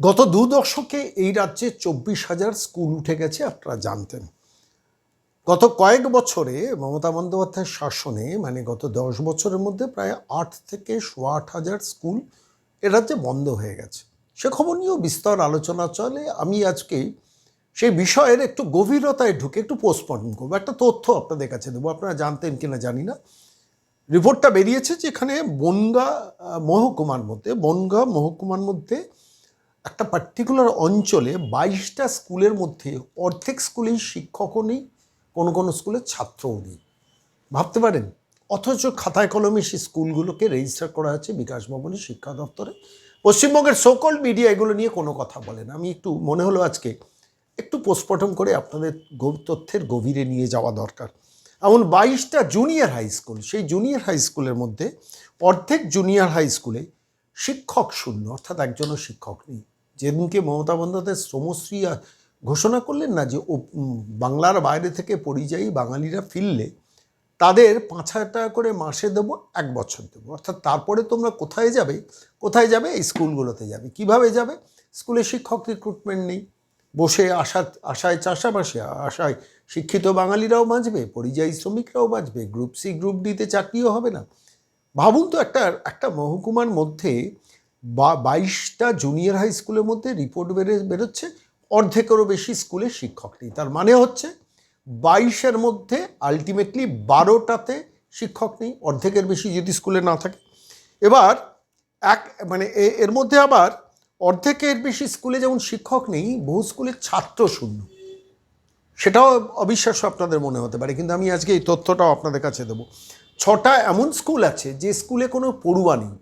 গত দু দশকে এই রাজ্যে চব্বিশ হাজার স্কুল উঠে গেছে, আপনারা জানতেন। গত কয়েক বছরে মমতা বন্দ্যোপাধ্যায়ের শাসনে মানে গত দশ বছরের মধ্যে প্রায় আট থেকে সোয়া আট হাজার স্কুল এ রাজ্যে বন্ধ হয়ে গেছে। সে খবর নিয়েও বিস্তর আলোচনা চলে। আমি আজকে সেই বিষয়ের একটু গভীরতায় ঢুকে একটু পোস্টমর্টম করব। একটা তথ্য আপনাদের কাছে দেবো। আপনারা জানতেন কিনা জানি না। রিপোর্টটা বেরিয়েছে যেখানে বনগা মহকুমার মধ্যে, বনগা মহকুমার মধ্যে একটা পার্টিকুলার অঞ্চলে বাইশটা স্কুলের মধ্যে অর্ধেক স্কুলেই শিক্ষকও নেই, কোনো কোনো স্কুলে ছাত্রও নেই। ভাবতে পারেন? অথচ খাতায় কলমে সেই স্কুলগুলোকে রেজিস্টার করা আছে বিকাশ ভবনে শিক্ষা দপ্তরে। পশ্চিমবঙ্গের সকল মিডিয়া এগুলো নিয়ে কোনো কথা বলে না আমি একটু মনে হলো আজকে একটু পোস্টমর্টম করে আপনাদের তথ্যের গভীরে নিয়ে যাওয়া দরকার। এমন বাইশটা জুনিয়র হাই স্কুল সেই জুনিয়র হাই স্কুলের মধ্যে অর্ধেক জুনিয়র হাই স্কুলে শিক্ষক শূন্য, অর্থাৎ একজনও শিক্ষক নেই। যেদিনকে মমতা বন্দ্যোপাধ্যায় শ্রমশ্রী ঘোষণা করলেন না যে ও বাংলার বাইরে থেকে পরিযায়ী বাঙালিরা ফিরলে তাদের পাঁচ হাজার টাকা করে মাসে দেবো, এক বছর দেবো। অর্থাৎ তারপরে তোমরা কোথায় যাবে? কোথায় যাবে? এই স্কুলগুলোতে যাবে। কীভাবে যাবে? স্কুলে শিক্ষক রিক্রুটমেন্ট নেই। বসে আশা, আশায় চাষাবাসে, আশায় শিক্ষিত বাঙালিরাও বাঁচবে, পরিযায়ী শ্রমিকরাও বাঁচবে গ্রুপ সি গ্রুপ ডিতে চাকরিও হবে না। ভাবুন তো একটা একটা মহকুমার মধ্যে বা বাইশটা জুনিয়র হাই স্কুলের মধ্যে রিপোর্ট বেড়ে, বেরোচ্ছে, অর্ধেকেরও বেশি স্কুলে শিক্ষক নেই। তার মানে হচ্ছে বাইশের মধ্যে আলটিমেটলি বারোটাতে শিক্ষক নেই, অর্ধেকের বেশি যদি স্কুলে না থাকে। এবার এক মানে এর মধ্যে আবার অর্ধেকের বেশি স্কুলে যেমন শিক্ষক নেই, বহু স্কুলে ছাত্র শূন্য। সেটাও অবিশ্বাস্য আপনাদের মনে হতে পারে, কিন্তু আমি আজকে এই তথ্যটাও আপনাদের কাছে দেবো। ছটা এমন স্কুল আছে যে স্কুলে কোনো পড়ুয়া নেই।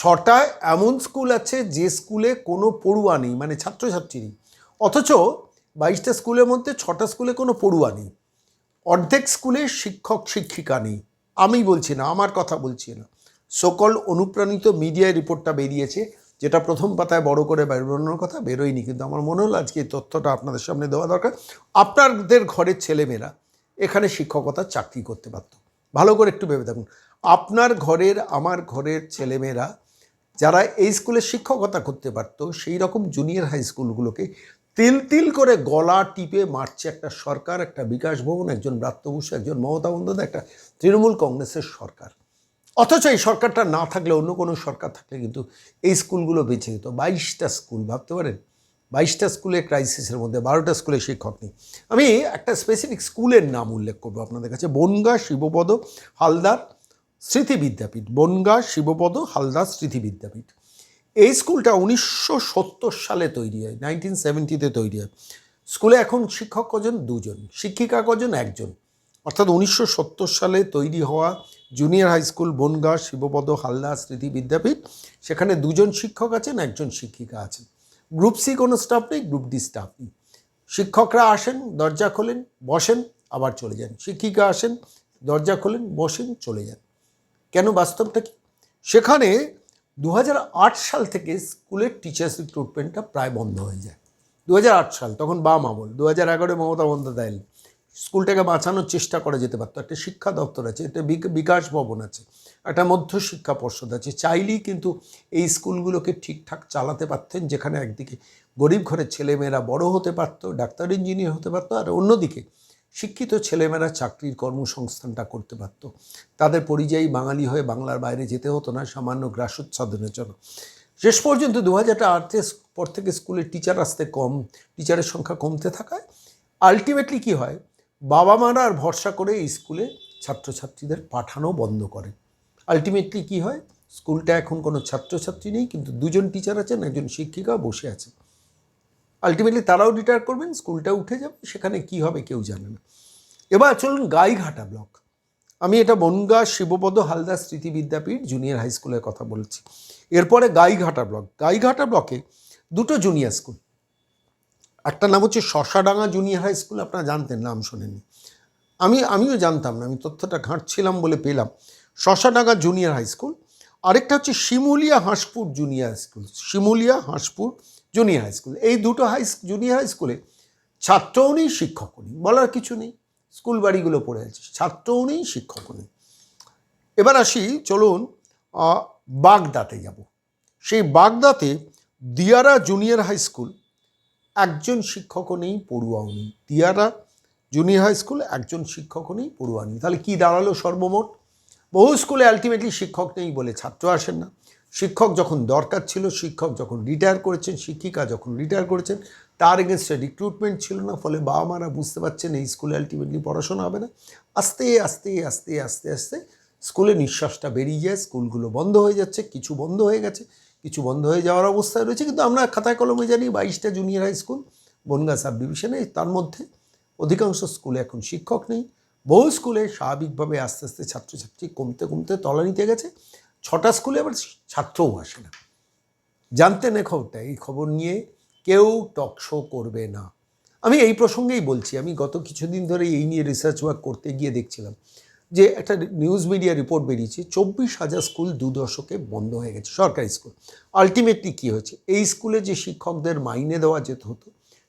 ছটা এমন স্কুল আছে যে স্কুলে কোনো পড়ুয়া নেই মানে ছাত্রছাত্রী নেই অথচ বাইশটা স্কুলের মধ্যে ছটা স্কুলে কোনো পড়ুয়া নেই। অর্ধেক স্কুলে শিক্ষক শিক্ষিকা নেই। আমি বলছি না, আমার কথা বলছি না। সকল অনুপ্রাণিত মিডিয়ায় রিপোর্টটা বেরিয়েছে, যেটা প্রথম পাতায় বড় করে বেরোনোর কথা বেরোয়নি, কিন্তু আমার মনে হলো আজকে এই তথ্যটা আপনাদের সামনে দেওয়া দরকার। আপনাদের ঘরের ছেলেমেয়েরা এখানে শিক্ষকতার চাকরি করতে পারত। ভালো করে একটু ভেবে দেখুন। আপনার ঘরের, আমার ঘরের ছেলেমেয়েরা যারা এই স্কুলে শিক্ষকতা করতে পারতো, সেই রকম জুনিয়র হাই স্কুলগুলোকে তিল তিল করে গলা টিপে মারছে একটা সরকার, একটা বিকাশ ভবন, একজন ব্রাত্য বসু, একজন মমতা বন্দ্যোপাধ্যায়, একটা তৃণমূল কংগ্রেসের সরকার। অথচ এই সরকারটা না থাকলে, অন্য কোনো সরকার থাকলে কিন্তু এই স্কুলগুলো বেঁচে যেত বাইশটা স্কুল, ভাবতে পারেন? বাইশটা স্কুলে ক্রাইসিসের মধ্যে, বারোটা স্কুলে শিক্ষক নেই। আমি একটা স্পেসিফিক স্কুলের নাম উল্লেখ করব আপনাদের কাছে। বনগা শিবপদ, হালদার স্মৃতি বিদ্যাপীঠ বনগা শিবপদ, হালদা স্মৃতি বিদ্যাপীঠ এই স্কুলটা উনিশশো সত্তর সালে তৈরি হয়, নাইনটিন সেভেন্টিতে তৈরি হয়। স্কুলে এখন শিক্ষক কজন? দুজন। শিক্ষিকা কজন? একজন। অর্থাৎ উনিশশো সত্তর সালে তৈরি হওয়া junior high school, Bongaon Shibpada, Halda Smriti Vidyapith সেখানে দুজন শিক্ষক আছেন, একজন শিক্ষিকা আছেন। গ্রুপ সি কোনো স্টাফ নেই, গ্রুপ ডি স্টাফ নেই। শিক্ষকরা আসেন, দরজা খোলেন, বসেন, আবার চলে যান। শিক্ষিকা আসেন, দরজা খোলেন, বসেন, চলে যান। কেন বাস্তবটা কি? সেখানে দু হাজার আট সাল থেকে স্কুলের টিচার্স রিক্রুটমেন্টটা প্রায় বন্ধ হয়ে যায়। দু হাজার আট সাল, তখন বাম আমল দু হাজার এগারো মমতা বন্দ্যোপাধ্যায়। স্কুলটাকে বাঁচানোর চেষ্টা করা যেতে পারতো। একটা শিক্ষা দপ্তর আছে, একটা বিক- বিকাশ ভবন আছে, একটা মধ্য শিক্ষা পর্ষদ আছে। চাইলেই কিন্তু এই স্কুলগুলোকে ঠিকঠাক চালাতে পারতেন, যেখানে একদিকে গরিব ঘরের ছেলেমেয়েরা বড় হতে পারতো, ডাক্তার, ইঞ্জিনিয়ার হতে পারতো, আর অন্যদিকে শিক্ষিত ছেলেমেয়েরা চাকরির কর্মসংস্থানটা করতে পারত। তাদের পরিযায়ী বাঙালি হয়ে বাংলার বাইরে যেতে হতো না, সামান্য গ্রাসোচ্ছাদনের জন্য। শেষ পর্যন্ত দু হাজার আটের পর থেকে স্কুলে টিচার আসতে কম টিচারের সংখ্যা কমতে থাকায় আলটিমেটলি কি হয়? বাবা মারা আর ভরসা করে এই স্কুলে ছাত্রছাত্রীদের পাঠানো বন্ধ করে। আলটিমেটলি কি হয়? স্কুলটা এখন কোনো ছাত্রছাত্রী নেই, কিন্তু দুজন টিচার আছেন, একজন শিক্ষিকা বসে আছে। আলটিমেটলি তারাও রিটায়ার করবেন স্কুলটা উঠে যাবে, সেখানে কি হবে কেউ জানে না। এবার চলুন গাইঘাটা ব্লক আমি এটা বনগা শিবপদ হালদার স্মৃতি বিদ্যাপীঠ জুনিয়র হাই স্কুলের কথা বলছি। এরপরে গাইঘাটা ব্লক গাইঘাটা ব্লকে দুটো জুনিয়র স্কুল একটা নাম হচ্ছে শশাডাঙ্গা জুনিয়র হাই স্কুল আপনারা জানতেন, নাম শোনেননি। আমি, আমিও জানতাম না, আমি তথ্যটা ঘাঁটছিলাম বলে পেলাম। শশাডাঙ্গা জুনিয়র হাই স্কুল আরেকটা হচ্ছে Shimulia Haspur junior school Shimulia, Haspur junior high school এই দুটো হাই জুনিয়র হাই স্কুলে ছাত্রও নেই, শিক্ষকও নেই, বলার কিছু নেই স্কুল বাড়িগুলো পড়ে আছে, ছাত্রও নেই, শিক্ষকও নেই। এবার আসি, চলুন বাগদাতে যাব। সেই বাগদাতে দিয়ারা জুনিয়র হাই স্কুল একজন শিক্ষকও নেই, পড়ুয়াও নেই। দিয়ারা জুনিয়র হাই স্কুল একজন শিক্ষকও নেই, পড়ুয়া নেই। তাহলে কী দাঁড়াল সর্বমোট? বহু স্কুলে আলটিমেটলি শিক্ষক নেই বলে ছাত্র আসেন না। শিক্ষক যখন দরকার ছিল, শিক্ষক যখন রিটায়ার করেছেন, শিক্ষিকা যখন রিটায়ার করেছেন, তার এগেনস্টে রিক্রুটমেন্ট ছিল না, ফলে বাবা মারা বুঝতে পারছেন এই স্কুলে আলটিমেটলি পড়াশোনা হবে না। আস্তে আস্তে আস্তে আস্তে আস্তে স্কুলে নিঃশ্বাসটা বেরিয়ে যায় স্কুলগুলো বন্ধ হয়ে যাচ্ছে, কিছু বন্ধ হয়ে গেছে, কিছু বন্ধ হয়ে যাওয়ার অবস্থায় রয়েছে, কিন্তু আমরা খাতায় কলমে জানি বাইশটা junior high school Bongaon sub ডিভিশনে তার মধ্যে অধিকাংশ স্কুলে এখন শিক্ষক নেই। বহু স্কুলে স্বাভাবিকভাবে আস্তে আস্তে ছাত্রছাত্রী কমতে কমতে তলানিতে গেছে। ছটা স্কুলে আবার ছাত্রও আসে না। জানতেন এ খবরটা এই খবর নিয়ে কেউ টক শো করবে না। আমি এই প্রসঙ্গেই বলছি, আমি গত কিছুদিন ধরে এই নিয়ে রিসার্চ ওয়ার্ক করতে গিয়ে দেখছিলাম যে একটা নিউজ মিডিয়া রিপোর্ট বেরিয়েছে, চব্বিশ হাজার স্কুল দু দশকে বন্ধ হয়ে গেছে, সরকারি স্কুল। আলটিমেটলি কী হয়েছে? এই স্কুলে যে শিক্ষকদের মাইনে দেওয়া যেত হতো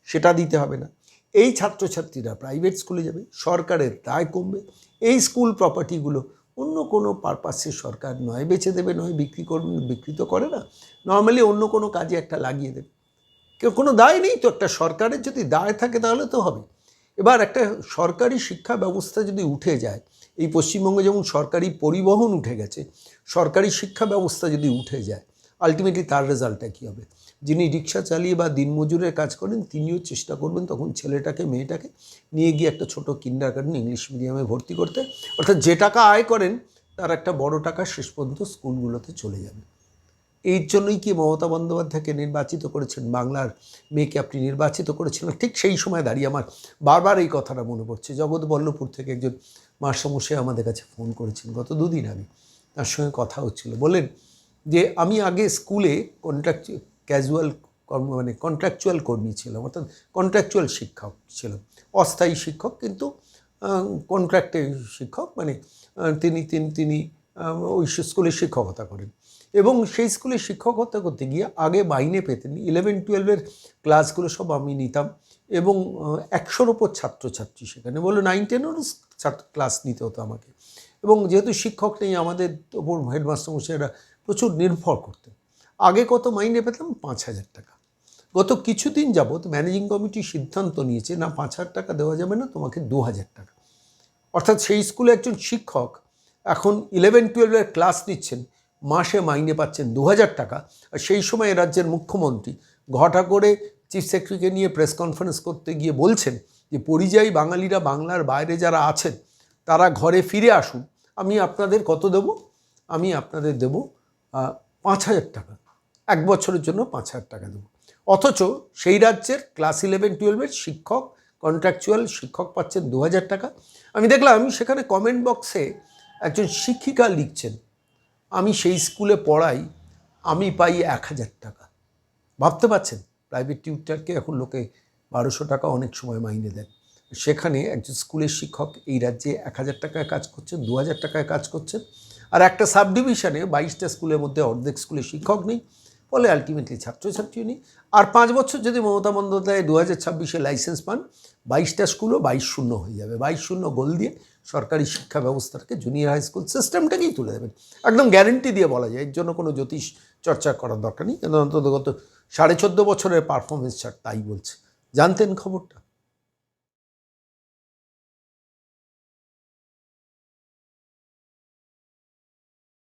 সেটা দিতে হবে না। এই ছাত্রছাত্রীরা প্রাইভেট স্কুলে যাবে, সরকারের দায় কমবে, এই স্কুল প্রপার্টিগুলো অন্য কোনো পারপাসে সরকার নয় বেছে দেবে, নয় বিক্রি করবে বিক্রি তো করে না। নর্মালি অন্য কোনো কাজে একটা লাগিয়ে দেবে। কেউ কোনো দায় নেই তো, একটা সরকারের যদি দায় থাকে তাহলে তো হবে। এবার একটা সরকারি শিক্ষা ব্যবস্থা যদি উঠে যায়, এই পশ্চিমবঙ্গে যেমন সরকারি পরিবহন উঠে গেছে, সরকারি শিক্ষা ব্যবস্থা যদি উঠে যায় আলটিমেটলি তার রেজাল্টটা কী হবে? যিনি রিক্সা চালিয়ে বা দিনমজুরের কাজ করেন, তিনিও চেষ্টা করবেন তখন ছেলেটাকে, মেয়েটাকে নিয়ে গিয়ে একটা ছোটো কিন্ডার গার্ডেন ইংলিশ মিডিয়ামে ভর্তি করতে। অর্থাৎ যে টাকা আয় করেন, তার একটা বড় টাকা শেষ পর্যন্ত স্কুলগুলোতে চলে যাবে। এই জন্যই কি মমতা বন্দ্যোপাধ্যায়কে নির্বাচিত করেছেন বাংলার মেয়েকে আপনি নির্বাচিত করেছিলেন ঠিক সেই সময় দাঁড়িয়ে আমার বারবার এই কথাটা মনে পড়ছে। জগৎবল্লভপুর থেকে একজন মাস্টারমশাই আমাদের কাছে ফোন করেছেন, গত দুদিন আগে। তার সঙ্গে কথা হচ্ছিল। বললেন যে, আমি আগে স্কুলে কন্ট্রাক্ট ক্যাজুয়াল কর্ম মানে কন্ট্রাকচুয়াল কর্মী ছিল, অর্থাৎ কন্ট্রাকচুয়াল শিক্ষক ছিল, অস্থায়ী শিক্ষক কিন্তু কন্ট্রাক্টে শিক্ষক মানে তিনি তিনি তিনি ওই স্কুলে শিক্ষকতা করেন। এবং সেই স্কুলে শিক্ষকতা করতে গিয়ে আগে মাইনে পেতেন ইলেভেন টুয়েলভের ক্লাসগুলো সব আমি নিতাম এবং একশোর ওপর ছাত্রছাত্রী সেখানে, বলে নাইন টেনেরও ছাত্র ক্লাস নিতে হতো আমাকে। এবং যেহেতু শিক্ষক নেই, আমাদের ওপর হেডমাস্টার মশাইরা প্রচুর নির্ভর করতেন। আগে কত মাইনে পেতাম? পাঁচ হাজার টাকা। গত কিছুদিন যাবৎ ম্যানেজিং কমিটি সিদ্ধান্ত নিয়েছে, না, পাঁচ হাজার টাকা দেওয়া যাবে না, তোমাকে দু হাজার টাকা। অর্থাৎ সেই স্কুলে একজন শিক্ষক এখন ইলেভেন টুয়েলভের ক্লাস নিচ্ছেন, মাসে মাইনে পাচ্ছেন দু হাজার টাকা। আর সেই সময় রাজ্যের মুখ্যমন্ত্রী ঘটা করে চিফ সেক্রেটারিকে নিয়ে প্রেস কনফারেন্স করতে গিয়ে বলছেন যে, পরিযায়ী বাঙালিরা বাংলার বাইরে যারা আছেন, তারা ঘরে ফিরে আসুন। আমি আপনাদের কত দেব? আমি আপনাদের দেব পাঁচ হাজার টাকা। এক বছরের জন্য পাঁচ হাজার টাকা দেবো। অথচ সেই রাজ্যের ক্লাস ইলেভেন, টুয়েলভের শিক্ষক কন্ট্রাকচুয়াল শিক্ষক পাচ্ছেন দু হাজার টাকা। আমি দেখলাম সেখানে কমেন্ট বক্সে একজন শিক্ষিকা লিখছেন, আমি সেই স্কুলে পড়াই, আমি পাই এক হাজার টাকা। ভাবতে পারছেন? প্রাইভেট টিউটারকে এখন লোকে বারোশো টাকা অনেক সময় মাইনে দেন সেখানে একজন স্কুলের শিক্ষক এই রাজ্যে এক হাজার টাকায় কাজ করছেন, দু হাজার টাকায় কাজ করছেন। আর একটা সাব ডিভিশনে বাইশটা স্কুলের মধ্যে অর্ধেক স্কুলে শিক্ষক নেই। ফলে আলটিমেটলি ছাত্রছাত্রী নেই। আর পাঁচ বছর যদি মমতা বন্দ্যোপাধ্যায় দু হাজার ছাব্বিশে লাইসেন্স পান, বাইশটা স্কুলও বাইশ শূন্য হয়ে যাবে। বাইশ শূন্য গোল দিয়ে সরকারি শিক্ষা ব্যবস্থাকে জুনিয়র হাই স্কুল সিস্টেমটাকেই তুলে দেবেন। একদম গ্যারেন্টি দিয়ে বলা যায়, এর জন্য কোনো জ্যোতিষ চর্চা করার দরকার নেই। কেন অন্তত গত সাড়ে চোদ্দ বছরের পারফরমেন্স চার্ট তাই বলছে। জানতেন খবরটা?